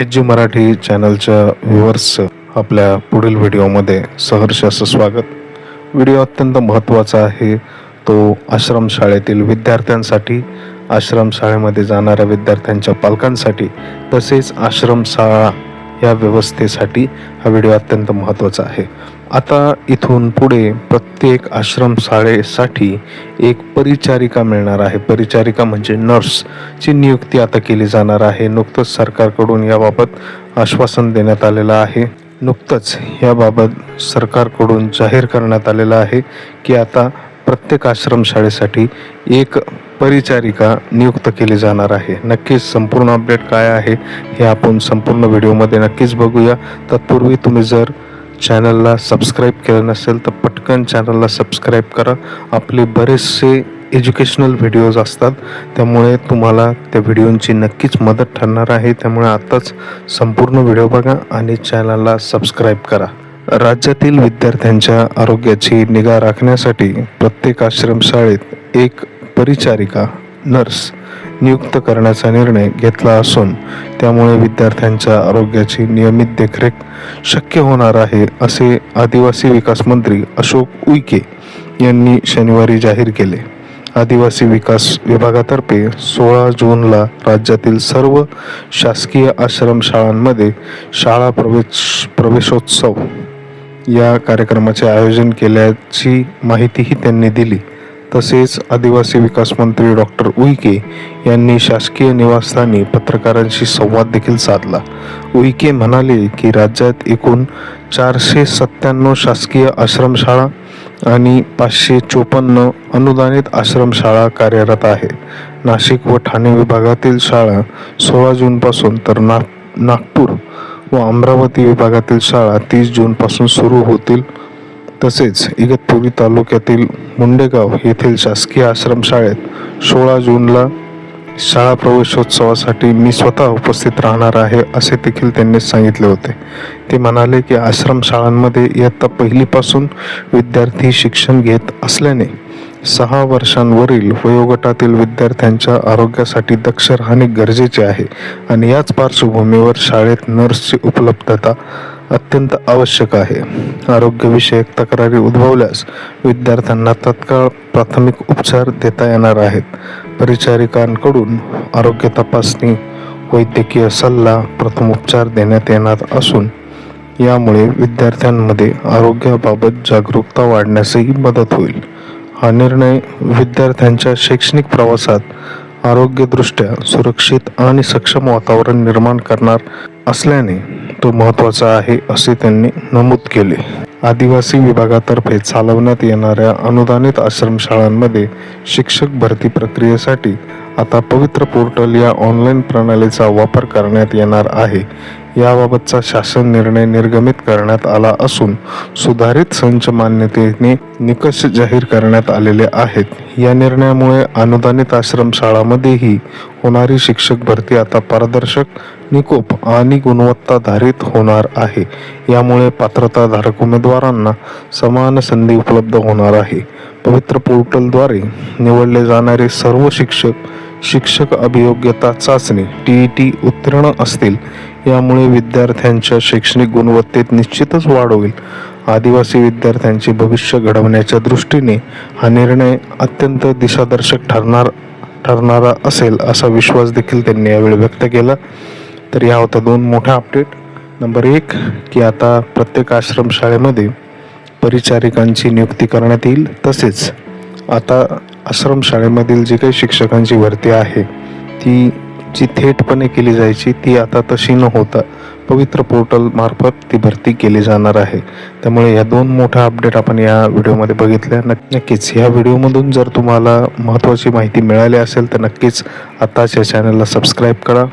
H G Marathi चॅनलच्या viewers आपल्या पुढील व्हिडिओमध्ये सहर्ष असं स्वागत. व्हिडिओ अत्यंत महत्त्वाचा आहे. तो आश्रमशाळेतील विद्यार्थ्यांसाठी आश्रमशाळेमध्ये जाणाऱ्या विद्यार्थ्यांच्या पालकांसाठी तसेच आश्रमशाळा या व्यवस्थेसाठी हा व्हिडिओ अत्यंत महत्त्वाचा आहे. आता इथून पुढे प्रत्येक आश्रमशाळेसाठी एक परिचारिका मिळणार आहे. परिचारिका म्हणजे नर्सची नियुक्ती आता केली जाणार आहे. नुकतंच सरकारकडून याबाबत आश्वासन देण्यात आलेलं आहे. नुकतंच याबाबत सरकारकडून जाहीर करण्यात आलेलं आहे की आता प्रत्येक आश्रमशाळेसाठी एक परिचारिका नियुक्त केली जाणार आहे. नक्कीच संपूर्ण अपडेट काय आहे हे आपण संपूर्ण व्हिडिओमध्ये नक्कीच बघूया. तत्पूर्वी तुम्ही जर चॅनलला सबस्क्राईब केलं नसेल तर पटकन चॅनलला सबस्क्राईब करा. आपले बरेचसे एज्युकेशनल व्हिडिओज असतात त्यामुळे तुम्हाला त्या व्हिडिओंची नक्कीच मदत ठरणार आहे. त्यामुळे आत्ताच संपूर्ण व्हिडिओ बघा आणि चॅनलला सबस्क्राईब करा. राज्यातील विद्यार्थ्यांच्या आरोग्याची निगा राखण्यासाठी प्रत्येक आश्रमशाळेत एक परिचारिका नर्स नियुक्त करण्याचा निर्णय घेतला असून त्यामुळे विद्यार्थ्यांच्या आरोग्याची नियमित देखरेख शक्य होणार आहे असे आदिवासी विकास मंत्री अशोक उईके यांनी शनिवारी जाहीर केले. आदिवासी विकास विभागातर्फे सोळा जूनला राज्यातील सर्व शासकीय आश्रमशाळांमध्ये शाळा प्रवेश प्रवेशोत्सव या कार्यक्रमाचे आयोजन केल्याची माहितीही त्यांनी दिली. तसेच आदिवासी विकास मंत्री डॉक्टर उईके यांनी शासकीय निवासस्थानी पत्रकारांशी संवाद देखील साधला. उईके म्हणाले की राज्यात एकूण चारशे सत्त्याण्णव शासकीय आश्रमशाळा आणि पाचशे चोपन्न अनुदानित आश्रमशाळा कार्यरत आहे नाशिक व ठाणे विभागातील शाळा सोळा जूनपासून तर ना नागपूर व अमरावती विभागातील शाळा तीस जूनपासून सुरू होतील. तसेच इगतपुरी तालुक्यातील मुंडेगाव येथील शासकीय आश्रमशाळेत सोळा जूनला शाळा प्रवेशोत्सवासाठी मी स्वतः उपस्थित राहणार आहे असे देखील त्यांनी सांगितले होते. ते म्हणाले की आश्रमशाळांमध्ये इयत्ता पहिलीपासून विद्यार्थी शिक्षण घेत असल्याने सहा वर्षांवरील वयोगटातील विद्यार्थ्यांच्या आरोग्यासाठी दक्ष राहणे गरजेचे आहे आणि याच पार्श्वभूमीवर शाळेत नर्सची उपलब्धता अत्यंत आवश्यक आहे. आरोग्यविषयक तक्रारी उद्भवल्यास विद्यार्थ्यांना तत्काळ प्राथमिक उपचार देता येणार आहेत. परिचारिकांकडून आरोग्य तपासणी वैद्यकीय सल्ला प्रथम उपचार देण्यात येणार असून यामुळे विद्यार्थ्यांमध्ये आरोग्याबाबत जागरूकता वाढण्यासही मदत होईल. हा निर्णय विद्यार्थ्यांच्या शैक्षणिक प्रवासात आरोग्यदृष्ट्या सुरक्षित आणि सक्षम वातावरण निर्माण करणार असल्याने तो महत्त्वाचा आहे असे त्यांनी नमूद केले. आदिवासी विभागातर्फे चालवण्यात येणाऱ्या अनुदानित आश्रमशाळांमध्ये शिक्षक भरती प्रक्रियेसाठी आता पवित्र पोर्टल या ऑनलाईन प्रणालीचा वापर करण्यात येणार आहे. याबाबतचा शासन निर्णय निर्गमित करण्यात आला असून सुधारित संच मान्यतेने निकष जाहीर करण्यात आलेले आहेत. या निर्णयामुळे अनुदानित आश्रमशाळांमध्येही होणारी शिक्षक भरती आता पारदर्शक निकोप आणि गुणवत्ताधारित होणार आहे. यामुळे पात्रताधारक उमेदवारांना समान संधी उपलब्ध होणार आहे. पवित्र पोर्टलद्वारे निवडले जाणारे सर्व शिक्षक शिक्षक अभियोग्यता चाचणी टी ई टी उत्तीर्ण असतील यामुळे विद्यार्थ्यांच्या शैक्षणिक गुणवत्तेत निश्चितच वाढ होईल. आदिवासी विद्यार्थ्यांचे भविष्य घडवण्याच्या दृष्टीने हा निर्णय अत्यंत दिशादर्शक ठरणार ठरणारा असेल असा विश्वास देखील त्यांनी यावेळी व्यक्त केला. तर या होता दोन मोठ्या अपडेट नंबर एक की आता प्रत्येक आश्रमशाळेमध्ये परिचारिकांची नियुक्ती करण्यात येईल तसेच आता आश्रमशाळेमधील जी काही शिक्षकांची भरती आहे ती जी थेटपणे केली जायची ती आता तशी न होता. पवित्र पोर्टल मार्फत ती भरती केली जाणार आहे. त्यामुळे या दोन मोठ्या अपडेट आपण या व्हिडिओमध्ये बघितल्या. नक्कीच या व्हिडिओमधून जर तुम्हाला महत्त्वाची माहिती मिळाली असेल तर नक्कीच आताच या चॅनलला सबस्क्राईब करा.